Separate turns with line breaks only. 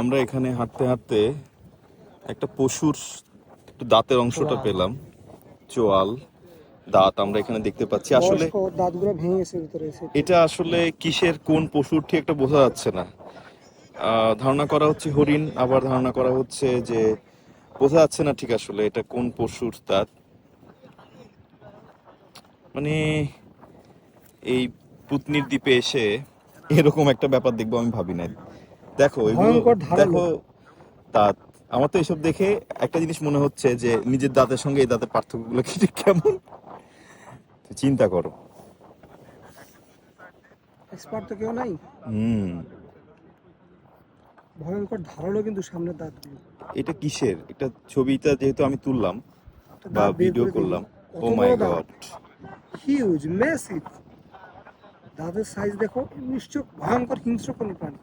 আমরা এখানে হাঁটতে হাঁটতে একটা পশুর একটু দাঁতের অংশটা পেলাম। চোয়াল দাঁত আমরা এখানে দেখতে পাচ্ছি। আসলে
দাঁতগুলো ভেঙে গেছে ভিতরে
এটা আসলে কিসের কোন পশুর ঠিক একটা বোঝা যাচ্ছে না। ধারণা করা হচ্ছে হরিণ আবার ধারণা করা হচ্ছে যে বোঝা যাচ্ছে না ঠিক আসলে এটা কোন পশুর দাঁত। মানে এই পুতনির দ্বীপে এসে এরকম একটা ব্যাপার দেখব আমি ভাবি নাই। দেখো। দেখো দাঁত আমার তো এসব দেখে একটা জিনিস মনে হচ্ছে যে নিজের দাঁতের সঙ্গে এই দাঁতের পার্থক্যগুলো কি কেমন? চিন্তা করো।
এক্সপার্ট তো কেউ নাই?
হুম।
ভয়ঙ্কর ধারালো কিন্তু সামনের দাঁতগুলো।
এটা কিসের? এটা ছবিটা যেহেতু আমি তুললাম বা ভিডিও করলাম। ও মাই
দাঁত।
গড
হিউজ ম্যাসিভ দাঁতের সাইজ দেখো নিশ্চয় ভয়ঙ্কর হিংস্র কোনো প্রাণী।